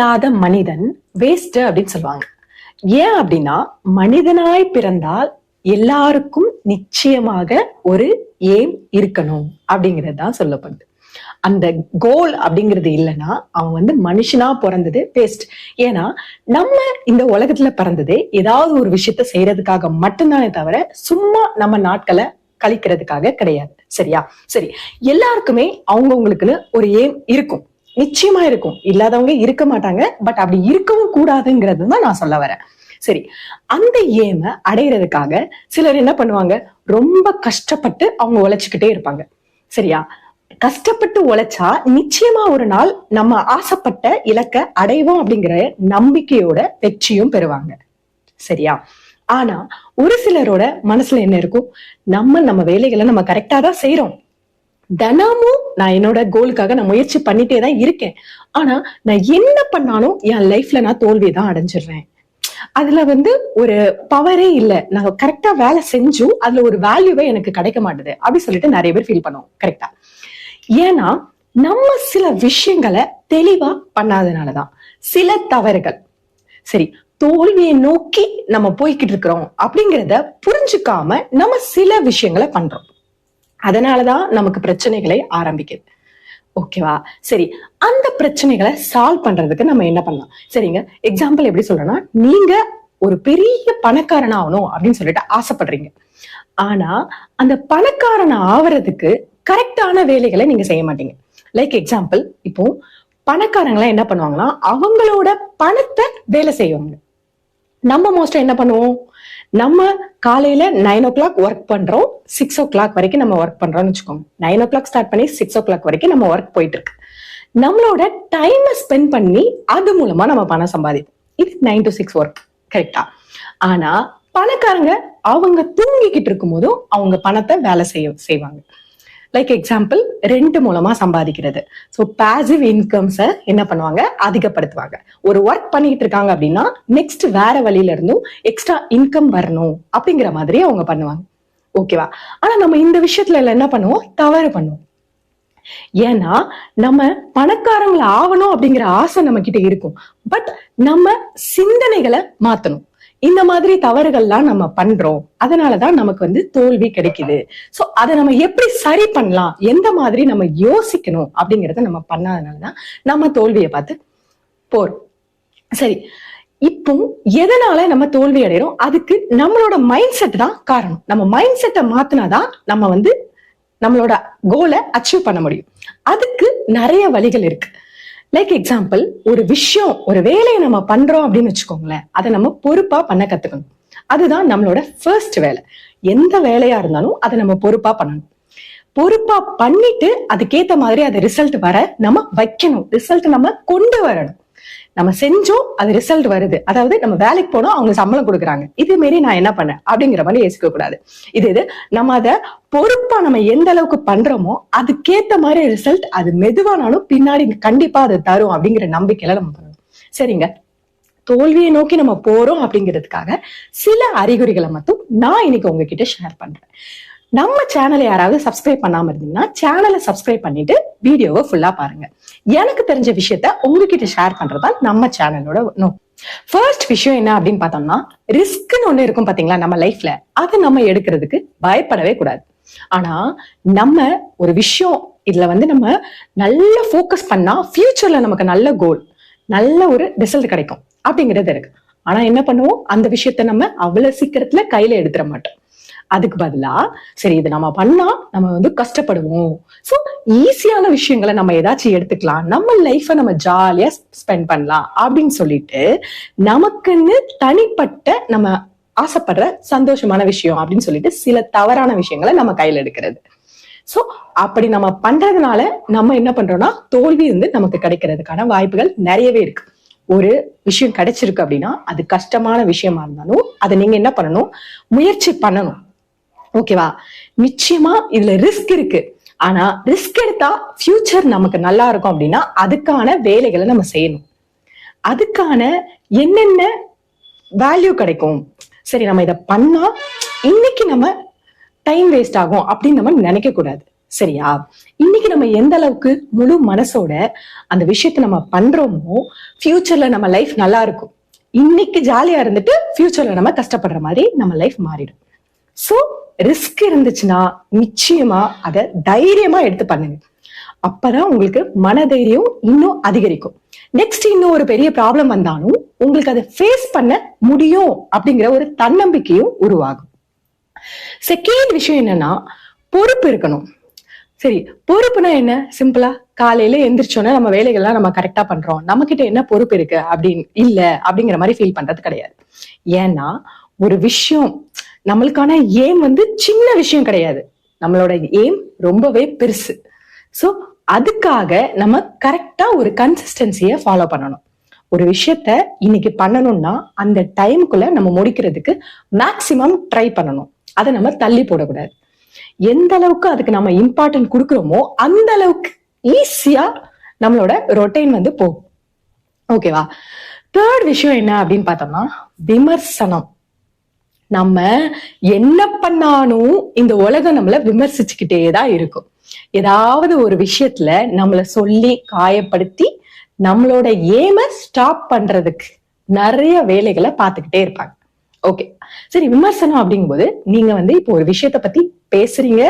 இல்லாத மனிதன் வேஸ்ட் அப்படின்னு சொல்லுவாங்க. ஏன் அப்படின்னா மனிதனாய் பிறந்தால் எல்லாருக்கும் நிச்சயமாக ஒரு ஏம் இருக்கணும் அப்படிங்கிறது தான் சொல்லப்படுது. அந்த கோல் அப்படிங்கிறது இல்லைன்னா அவன் வந்து மனுஷனா பிறந்தது வேஸ்ட் ஏன்னா நம்ம இந்த உலகத்துல பிறந்தது ஏதாவது ஒரு விஷயத்த செய்யறதுக்காக மட்டும்தானே தவிர சும்மா நம்ம நாட்களை கழிக்கிறதுக்காக கிடையாது. சரியா? சரி. எல்லாருக்குமே அவங்கவுங்களுக்குன்னு ஒரு ஏம் இருக்கும். நிச்சயமா இருக்கும். இல்லாதவங்க இருக்க மாட்டாங்க. பட் அப்படி இருக்கவும் கூடாதுங்கிறது தான் நான் சொல்ல வரேன். சரி அந்த ஏம அடையிறதுக்காக சிலர் என்ன பண்ணுவாங்க? ரொம்ப கஷ்டப்பட்டு அவங்க உழைச்சுக்கிட்டே இருப்பாங்க. சரியா? கஷ்டப்பட்டு உழைச்சா நிச்சயமா ஒரு நாள் நம்ம ஆசைப்பட்ட இலக்க அடைவோம் அப்படிங்கிற நம்பிக்கையோட வெற்றியும் பெறுவாங்க. சரியா? ஆனா ஒரு சிலரோட மனசுல என்ன இருக்கும்? நம்ம நம்ம வேலைகளை நம்ம கரெக்டா தான் செய்யறோம் தினமும் நான் என்னோட கோலுக்காக நான் முயற்சி பண்ணிட்டே தான் இருக்கேன். ஆனா நான் என்ன பண்ணாலும் என் லைஃப்ல நான் தோல்விதான் அடைஞ்சிடுறேன். அதுல வந்து ஒரு பவரே இல்ல. நான் கரெக்டா வேலை செஞ்சும் அதுல ஒரு வேல்யூவே எனக்கு கிடைக்க மாட்டுது. அப்படி சொல்லிட்டு நிறைய பேர் ஃபீல் பண்ணுவோம். கரெக்டா ஏன்னா நம்ம சில விஷயங்களை தெளிவா பண்ணாதனாலதான் சில தவறுகள். சரி தோல்வியை நோக்கி நம்ம போய்கிட்டு இருக்கிறோம் அப்படிங்கிறத புரிஞ்சுக்காம நம்ம சில விஷயங்களை பண்றோம். அதனாலதான் நமக்கு பிரச்சனைகளை ஆரம்பிக்குது. ஓகேவா சரி அந்த பிரச்சனைகளை சால்வ் பண்றதுக்கு நம்ம என்ன பண்ணலாம்? சரிங்க எக்ஸாம்பிள் எப்படி சொல்றேன்னா நீங்க ஒரு பெரிய பணக்காரன் ஆகணும் அப்படின்னு சொல்லிட்டு ஆசைப்படுறீங்க. ஆனா அந்த பணக்காரன் ஆவறதுக்கு கரெக்டான வேலைகளை நீங்க செய்ய மாட்டீங்க. லைக் எக்ஸாம்பிள் இப்போ பணக்காரங்களாம் என்ன பண்ணுவாங்கன்னா அவங்களோட பணத்தை வேலை செய்வாங்க. நம்ம மோஸ்ட் என்ன பண்ணுவோம்? நம்ம காலையில நைன் ஓ கிளாக் ஒர்க் பண்றோம். சிக்ஸ் ஓ கிளாக் வரைக்கும் நம்ம ஒர்க் பண்றோம்னு வச்சுக்கோங்க. நைன் ஓ கிளாக் ஸ்டார்ட் பண்ணி சிக்ஸ் ஓ கிளாக் வரைக்கும் நம்ம ஒர்க் போயிட்டு இருக்கு. நம்மளோட டைமை ஸ்பெண்ட் பண்ணி அது மூலமா நம்ம பணம் சம்பாதிப்போம். இது நைன் டு சிக்ஸ் ஒர்க் கரெக்டா ஆனா பணக்காரங்க அவங்க தூங்கிக்கிட்டு இருக்கும் போதும் அவங்க பணத்தை வேலை செய்ய செய்வாங்க. லைக் எக்ஸாம்பிள் ரெண்ட் மூலமா சம்பாதிக்கிறது. ஸோ பாசிவ் இன்கம்ஸை என்ன பண்ணுவாங்க? அதிகப்படுத்துவாங்க. ஒரு ஒர்க் பண்ணிட்டு இருக்காங்க அப்படின்னா நெக்ஸ்ட் வேற வழியில இருந்தும் எக்ஸ்ட்ரா இன்கம் வரணும் அப்படிங்கிற மாதிரி அவங்க பண்ணுவாங்க. ஓகேவா ஆனா நம்ம இந்த விஷயத்துல எல்லாம் என்ன பண்ணுவோம்? தவறு பண்ணுவோம். ஏன்னா நம்ம பணக்காரங்களை ஆகணும் அப்படிங்கிற ஆசை நம்ம கிட்ட இருக்கும். பட் நம்ம சிந்தனைகளை மாத்தணும். இந்த மாதிரி தவறுகள்லாம் நம்ம பண்றோம். அதனாலதான் நமக்கு வந்து தோல்வி கிடைக்குது. சோ அதை நம்ம எப்படி சரி பண்ணலாம்? எந்த மாதிரி நம்ம யோசிக்கணும்? அப்படிங்கறத நம்ம பண்ணாதனாலதான் நம்ம தோல்வியை பார்த்து போறோம். சரி. இப்போ எதனால நம்ம தோல்வி அடைகிறோம் அதுக்கு நம்மளோட மைண்ட் செட் தான் காரணம். நம்ம மைண்ட் செட்டை மாத்தினாதான் நம்ம வந்து நம்மளோட கோலை அச்சீவ் பண்ண முடியும். அதுக்கு நிறைய வழிகள் இருக்கு. லைக் எக்ஸாம்பிள் ஒரு விஷயம் ஒரு வேலையை நம்ம பண்றோம் அப்படின்னு வச்சுக்கோங்களேன் அதை நம்ம பொறுப்பா பண்ண கத்துக்கணும். அதுதான் நம்மளோட ஃபர்ஸ்ட் வேலை. எந்த வேலையா இருந்தாலும் அதை நம்ம பொறுப்பா பண்ணணும். பொறுப்பா பண்ணிட்டு அதுக்கேத்த மாதிரி அது ரிசல்ட் வர நம்ம வைக்கணும். ரிசல்ட் நம்ம கொண்டு வரணும். நம்ம செஞ்சோம் அது ரிசல்ட் வருது. அதாவது நம்ம வேலைக்கு போனோம் அவங்க சம்பளம் கொடுக்குறாங்க. இது மாரி நான் என்ன பண்ணேன்? அப்படிங்கிற மாதிரி யோசிக்க கூடாது இது இது நம்ம அதை பொறுப்பா நம்ம எந்த அளவுக்கு பண்றோமோ அதுக்கேத்த மாதிரி ரிசல்ட் அது மெதுவானாலும் பின்னாடி கண்டிப்பா அது தரும் அப்படிங்கிற நம்பிக்கையில நம்ம பண்ணணும். சரிங்க. தோல்வியை நோக்கி நம்ம போறோம் அப்படிங்கிறதுக்காக சில அறிகுறிகளை மட்டும் நான் இன்னைக்கு உங்ககிட்ட ஷேர் பண்றேன். நம்ம சேனலை யாராவது சப்ஸ்கிரைப் பண்ணாம இருந்தீங்கன்னா சேனலை சப்ஸ்கிரைப் பண்ணிட்டு வீடியோவை ஃபுல்லா பாருங்க. எனக்கு தெரிஞ்ச விஷயத்த உங்ககிட்ட ஷேர் பண்றதா நம்ம சேனலோட நோ ஃபர்ஸ்ட் விஷயம் என்ன அப்படின்னு பார்த்தோம்னா ரிஸ்க்னு ஒண்ணு இருக்கும் பாத்தீங்களா நம்ம லைஃப்ல அதை நம்ம எடுக்கிறதுக்கு பயப்படவே கூடாது. ஆனா நம்ம ஒரு விஷயம் இதுல வந்து நம்ம நல்ல ஃபோக்கஸ் பண்ணா ஃபியூச்சர்ல நமக்கு நல்ல கோல் நல்ல ஒரு ரிசல்ட் கிடைக்கும் அப்படிங்கிறது இருக்கு. ஆனா என்ன பண்ணுவோம்? அந்த விஷயத்த நம்ம அவ்வளவு சீக்கிரத்துல கையில எடுத்துட மாட்டோம். அதுக்கு பதிலா சரி இது நம்ம பண்ணா நம்ம வந்து கஷ்டப்படுவோம். சோ ஈஸியான விஷயங்களை நம்ம ஏதாச்சும் எடுத்துக்கலாம். நம்ம லைஃப நம்ம ஜாலியா ஸ்பெண்ட் பண்ணலாம் அப்படின்னு சொல்லிட்டு நமக்குன்னு தனிப்பட்ட நம்ம ஆசைப்படுற சந்தோஷமான விஷயம் அப்படின்னு சொல்லிட்டு சில தவறான விஷயங்களை நம்ம கையில எடுக்கிறது. சோ அப்படி நம்ம பண்றதுனால நம்ம என்ன பண்றோம்னா தோல்வி வந்து நமக்கு கிடைக்கிறதுக்கான வாய்ப்புகள் நிறையவே இருக்கு. ஒரு விஷயம் கிடைச்சிருக்கு அப்படின்னா அது கஷ்டமான விஷயமா இருந்தாலும் அதை நீங்க என்ன பண்ணணும்? முயற்சி பண்ணணும். ஓகேவா நிச்சயமா இதுல ரிஸ்க் இருக்கு. ஆனா ரிஸ்க் எடுத்தா ஃபியூச்சர் நமக்கு நல்லா இருக்கும் அப்படின்னா அதுக்கான வேலைகளை நம்ம செய்யணும். அதுக்கான என்னென்ன வேல்யூ கிடைக்கும்? சரி நம்ம இதை பண்ணா இன்னைக்கு நம்ம டைம் வேஸ்ட் ஆகும் அப்படின்னு நம்ம நினைக்க கூடாது. சரியா? இன்னைக்கு நம்ம எந்த அளவுக்கு முழு மனசோட அந்த விஷயத்த நம்ம பண்றோமோ ஃபியூச்சர்ல நம்ம லைஃப் நல்லா இருக்கும். இன்னைக்கு ஜாலியா இருந்துட்டு ஃபியூச்சர்ல நம்ம கஷ்டப்படுற மாதிரி நம்ம லைஃப் மாறிடும். சோ ரிஸ்க் இருந்துச்சுன்னா நிச்சயமா அதை தைரியமா எடுத்து பண்ணுங்க. அப்பதான் உங்களுக்கு மனதைரியம் இன்னும் அதிகரிக்கும். நெக்ஸ்ட் இன்னும் ஒரு பெரிய ப்ராப்ளம் வந்தாலும் உங்களுக்கு அதை ஃபேஸ் பண்ண முடியும் அப்படிங்கிற ஒரு தன்னம்பிக்கையும் உருவாகும். செகண்ட் விஷயம் என்னன்னா பொறுப்பு இருக்கணும். சரி பொறுப்புனா என்ன? சிம்பிளா காலையில எந்திரிச்சோன்னா நம்ம வேலைகள்லாம் நம்ம கரெக்டா பண்றோம். நம்ம கிட்ட என்ன பொறுப்பு இருக்கு அப்படின்னு இல்ல அப்படிங்கிற மாதிரி ஃபீல் பண்றது கிடையாது. ஏன்னா ஒரு விஷயம் நம்மளுக்கான ஏம் வந்து சின்ன விஷயம் கிடையாது. நம்மளோட ஏம் ரொம்பவே பெருசு. சோ அதுக்காக நம்ம கரெக்டா ஒரு கன்சிஸ்டன்சிய ஃபாலோ பண்ணணும். ஒரு விஷயத்த இன்னைக்கு பண்ணணும்னா அந்த டைமுக்குள்ள நம்ம முடிக்கிறதுக்கு மேக்சிமம் ட்ரை பண்ணணும். அதை நம்ம தள்ளி போடக்கூடாது. எந்த அளவுக்கு அதுக்கு நம்ம இம்பார்ட்டன்ட் கொடுக்குறோமோ அந்த அளவுக்கு ஈஸியா நம்மளோட ரொட்டைன் வந்து போகும். ஓகேவா தேர்ட் விஷயம் என்ன அப்படின்னு பார்த்தோம்னா விமர்சனம். நம்ம என்ன பண்ணாலும் இந்த உலகம் நம்மள விமர்சிச்சுக்கிட்டே தான் இருக்கும். ஏதாவது ஒரு விஷயத்துல நம்மள சொல்லி காயப்படுத்தி நம்மளோட ஏம ஸ்டாப் பண்றதுக்கு நிறைய வேலைகளை பார்த்துக்கிட்டே இருப்பாங்க. ஓகே சரி விமர்சனம் அப்படிங்கும்போது நீங்க வந்து இப்போ ஒரு விஷயத்த பத்தி பேசுறீங்க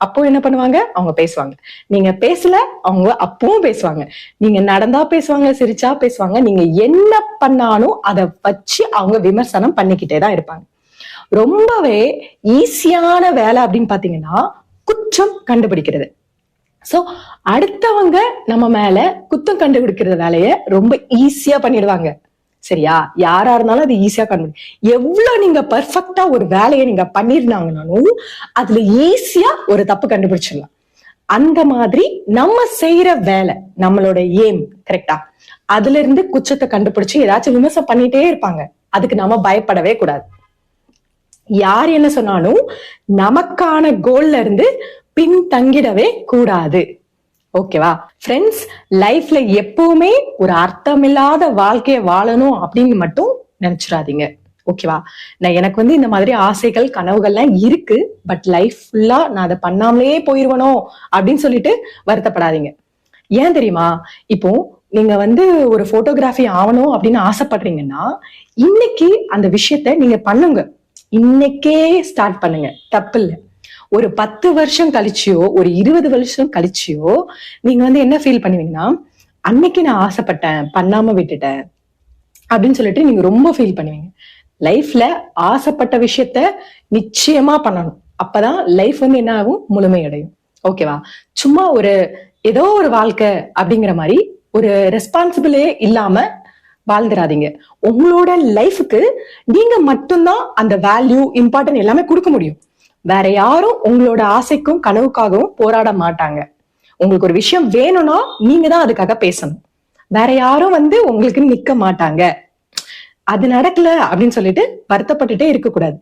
அப்போ என்ன பண்ணுவாங்க? அவங்க பேசுவாங்க. நீங்க பேசல அவங்க அப்பவும் பேசுவாங்க. நீங்க நடந்தா பேசுவாங்க சிரிச்சா பேசுவாங்க. நீங்க என்ன பண்ணாலும் அதை வச்சு அவங்க விமர்சனம் பண்ணிக்கிட்டே தான் இருப்பாங்க. ரொம்பவே ஈஸியான வேலை அப்படின்னு பாத்தீங்கன்னா குற்றம் கண்டுபிடிக்கிறது. சோ அடுத்தவங்க நம்ம மேல குத்தம் கண்டுபிடிக்கிற வேலைய ரொம்ப ஈஸியா பண்ணிடுவாங்க. சரியா? யாரா இருந்தாலும் அது ஈஸியா கண்டுபிடி எவ்வளவு நீங்க பர்ஃபெக்டா ஒரு வேலையை நீங்க பண்ணிருந்தாங்கனாலும் அதுல ஈஸியா ஒரு தப்பு கண்டுபிடிச்சிடலாம். அந்த மாதிரி நம்ம செய்யற வேலை நம்மளோட ஏம் கரெக்டா அதுல இருந்து குச்சத்தை கண்டுபிடிச்சு ஏதாச்சும் விமர்சனம் பண்ணிட்டே இருப்பாங்க. அதுக்கு நம்ம பயப்படவே கூடாது. யார் என்ன சொன்னாலும் நமக்கான கோல்ல இருந்து பின் தங்கிடவே கூடாது ஓகேவா ஃப்ரெண்ட்ஸ் லைஃப்ல எப்பவுமே ஒரு அர்த்தமில்லாத வாழ்க்கையை வாழணும் அப்படின்னு மட்டும் நினைச்சிடாதீங்க. ஓகேவா நான் எனக்கு வந்து இந்த மாதிரி ஆசைகள் கனவுகள்லாம் இருக்கு. பட் லைஃப் ஃபுல்லா நான் அதை பண்ணாமலே போயிருவனோ அப்படின்னு சொல்லிட்டு வருத்தப்படாதீங்க. ஏன் தெரியுமா? இப்போ நீங்க வந்து ஒரு போட்டோகிராஃபி ஆகணும் அப்படின்னு ஆசைப்படுறீங்கன்னா இன்னைக்கு அந்த விஷயத்த நீங்க பண்ணுங்க. இன்னைக்கே ஸ்டார்ட் பண்ணுங்க. தப்பு இல்லை ஒரு பத்து வருஷம் கழிச்சியோ ஒரு இருபது வருஷம் கழிச்சியோ நீங்க வந்து என்ன ஃபீல் பண்ணுவீங்கன்னா அன்னைக்கு நான் ஆசைப்பட்டேன் பண்ணாம விட்டுட்டேன் அப்படின்னு சொல்லிட்டு நீங்க ரொம்ப ஃபீல் பண்ணுவீங்க. லைஃப்ல ஆசைப்பட்ட விஷயத்த நிச்சயமா பண்ணணும். அப்பதான் லைஃப் வந்து என்ன ஆகும்? முழுமையடையும். ஓகேவா சும்மா ஒரு ஏதோ ஒரு வாழ்க்கை அப்படிங்கிற மாதிரி ஒரு ரெஸ்பான்சிபிளே இல்லாம வாழ்ந்துடாதீங்க உங்களோட லைஃபுக்கு நீங்க மட்டும்தான் அந்த வேல்யூ இம்பார்ட்டன்ட் எல்லாமே கொடுக்க முடியும். வேற யாரும் உங்களோட ஆசைக்கும் கனவுக்காகவும் போராட மாட்டாங்க. உங்களுக்கு ஒரு விஷயம் வேணும்னா நீங்க தான் அதுக்காக பேசணும். வேற யாரும் வந்து உங்களுக்கு நிக்க மாட்டாங்க. அது நடக்கல அப்படின்னு சொல்லிட்டு வருத்தப்பட்டுட்டே இருக்கக்கூடாது.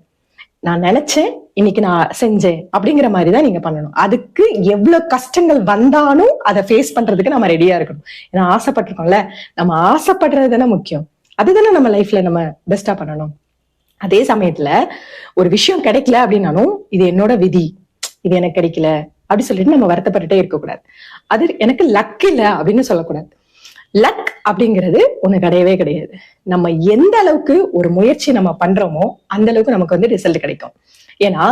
நான் நினைச்சேன் இன்னைக்கு நான் செஞ்சேன் அப்படிங்கிற மாதிரி தான் நீங்க பண்ணணும். அதுக்கு எவ்வளவு கஷ்டங்கள் வந்தாலும் அதை ஃபேஸ் பண்றதுக்கு நம்ம ரெடியா இருக்கணும். ஏன்னா ஆசைப்பட்டிருக்கோம்ல நம்ம ஆசைப்படுறது தானே முக்கியம். அதுதானே நம்ம லைஃப்ல நம்ம பெஸ்டா பண்ணணும். அதே சமயத்துல ஒரு விஷயம் கிடைக்கல அப்படின்னாலும் இது என்னோட விதி. இது எனக்கு கிடைக்கல. அப்படி சொல்லிட்டு நம்ம வருத்தப்பட்டுட்டே இருக்கக்கூடாது. அது எனக்கு லக் இல்ல அப்படின்னு சொல்லக்கூடாது. லக் அப்படிங்கிறது ஒண்ணு கிடையவே கிடையாது. நம்ம எந்த அளவுக்கு ஒரு முயற்சி நம்ம பண்றோமோ அந்த அளவுக்கு நமக்கு வந்து ரிசல்ட் கிடைக்கும். ஏன்னா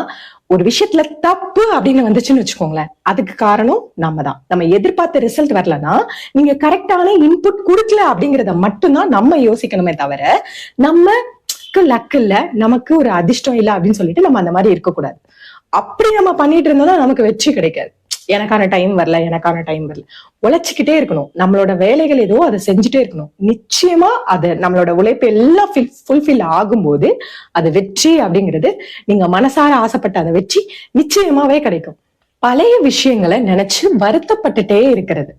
ஒரு விஷயத்துல தப்பு அப்படின்னு வந்துச்சுன்னு வச்சுக்கோங்களேன். அதுக்கு காரணம் நம்ம தான். நம்ம எதிர்பார்த்த ரிசல்ட் வரலன்னா நீங்க கரெக்டான இன்புட் கொடுக்கல அப்படிங்கறத மட்டும்தான் நம்ம யோசிக்கணுமே தவிர நம்ம லக் இல்ல நமக்கு ஒரு அதிர்ஷ்டம் இல்ல அப்படின்னு சொல்லிட்டு நம்ம அந்த மாதிரி இருக்கக்கூடாது. அப்படி நம்ம பண்ணிட்டு இருந்தோம்னா நமக்கு வெற்றி கிடைக்காது. எனக்கான டைம் வரல எனக்கான டைம் வரல. உழைச்சிக்கிட்டே இருக்கணும். நம்மளோட வேலைகள் ஏதோ அதை செஞ்சுட்டே இருக்கணும். நிச்சயமா அது நம்மளோட உழைப்பு எல்லாம் ஃபுல்ஃபில் ஆகும்போது அது வெற்றி அப்படிங்கிறது நீங்க மனசார ஆசைப்பட்ட அந்த வெற்றி நிச்சயமாவே கிடைக்கும். பழைய விஷயங்களை நினைச்சு வருத்தப்பட்டுட்டே இருக்கிறது.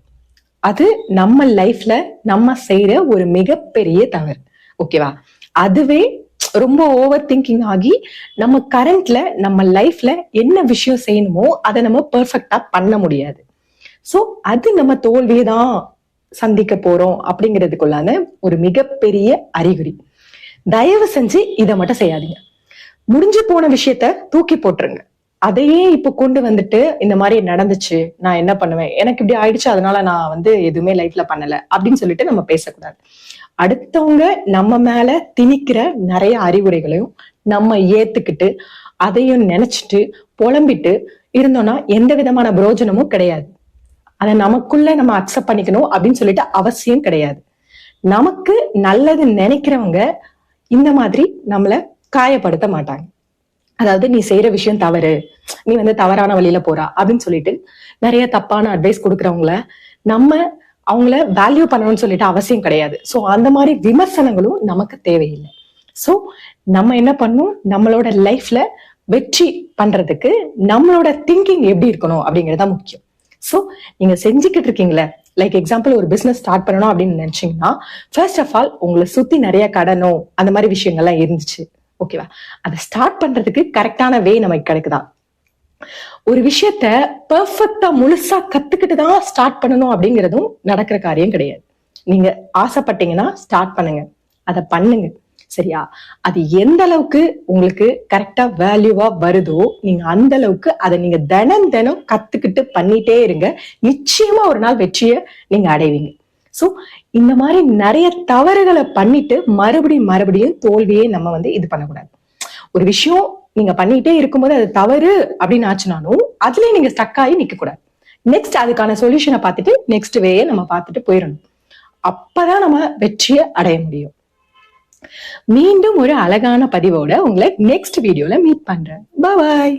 அது நம்ம லைஃப்ல நம்ம செய்யற ஒரு மிகப்பெரிய தவறு. ஓகேவா அதுவே ரொம்ப ஓவர் திங்கிங் ஆகி நம்ம கரண்ட்ல நம்ம லைஃப்ல என்ன விஷயம் செய்யணுமோ அதை நம்ம பெர்ஃபெக்டா பண்ண முடியாது. சோ அது நம்ம தோல்வியை தான் சந்திக்க போறோம் அப்படிங்கிறதுக்குள்ளான ஒரு மிகப்பெரிய அறிகுறி. தயவு செஞ்சு இதை மட்டும் செய்யாதீங்க. முடிஞ்சு போன விஷயத்த தூக்கி போட்டுருங்க. அதையே இப்போ கொண்டு வந்துட்டு இந்த மாதிரி நடந்துச்சு நான் என்ன பண்ணுவேன்? எனக்கு இப்படி ஆயிடுச்சு அதனால நான் வந்து எதுவுமே லைஃப்ல பண்ணல அப்படின்னு சொல்லிட்டு நம்ம பேசக்கூடாது. அடுத்தவங்க நம்ம மேல திணிக்கிற நிறைய அறிவுரைகளையும் நம்ம ஏத்துக்கிட்டு அதையும் நினைச்சிட்டு புலம்பிட்டு இருந்தோம்னா எந்த விதமான பிரயோஜனமும் கிடையாது. அதை நமக்குள்ள நம்ம அக்செப்ட் பண்ணிக்கணும் அப்படின்னு சொல்லிட்டு அவசியம் கிடையாது. நமக்கு நல்லது நினைக்கிறவங்க இந்த மாதிரி நம்மள காயப்படுத்த மாட்டாங்க. அதாவது நீ செய்யற விஷயம் தவறு. நீ வந்து தவறான வழியில போறா. அப்படின்னு சொல்லிட்டு நிறைய தப்பான அட்வைஸ் கொடுக்கறவங்கள நம்ம அவங்கள வேல்யூ பண்ணணும்னு சொல்லிட்டு அவசியம் கிடையாது. சோ அந்த மாதிரி விமர்சனங்களும் நமக்கு தேவையில்லை. சோ நம்ம என்ன பண்ணணும்? நம்மளோட லைஃப்ல வெற்றி பண்றதுக்கு நம்மளோட திங்கிங் எப்படி இருக்கணும் அப்படிங்கறதா முக்கியம். சோ நீங்க செஞ்சுக்கிட்டு இருக்கீங்களே லைக் எக்ஸாம்பிள் ஒரு பிசினஸ் ஸ்டார்ட் பண்ணணும் அப்படின்னு நினைச்சீங்கன்னா ஃபர்ஸ்ட் ஆஃப் ஆல் உங்களை சுத்தி நிறைய கடனோ அந்த மாதிரி விஷயங்கள்லாம் இருந்துச்சு. ஓகேவா அதை ஸ்டார்ட் பண்றதுக்கு கரெக்டான வே நமக்கு கிடைக்குதா ஒரு விஷயத்த பெர்ஃபெக்டா முழுசா கத்துக்கிட்டு தான் ஸ்டார்ட் பண்ணணும் அப்படிங்கிறதும் நடக்கிற காரியம் கிடையாது. நீங்க ஆசைப்பட்டீங்கன்னா ஸ்டார்ட் பண்ணுங்க. அதை பண்ணுங்க. சரியா? அது எந்த அளவுக்கு உங்களுக்கு கரெக்டா வேல்யூவா வருதோ நீங்க அந்த அளவுக்கு அதை நீங்க தினம் தினம் கத்துக்கிட்டு பண்ணிட்டே இருங்க. நிச்சயமா ஒரு நாள் வெற்றியை நீங்க அடைவீங்க. சோ இந்த மாதிரி நிறைய தவறுகளை பண்ணிட்டு மறுபடியும் மறுபடியும் தோல்வியே நம்ம வந்து இது பண்ணக்கூடாது. ஒரு விஷயம் நீங்க பண்ணிட்டே இருக்கும்போது அது தவறு அப்படின்னு ஆச்சுனாலும் அதுலயே நீங்க ஸ்டக் ஆகி நிக்க கூடாது நெக்ஸ்ட் அதுக்கான சொல்யூஷனை பார்த்துட்டு நெக்ஸ்ட் வேயை நம்ம பார்த்துட்டு போயிடணும். அப்பதான் நம்ம வெற்றியை அடைய முடியும். மீண்டும் ஒரு அழகான பதிவோட உங்களை நெக்ஸ்ட் வீடியோல மீட் பண்றேன். பாய்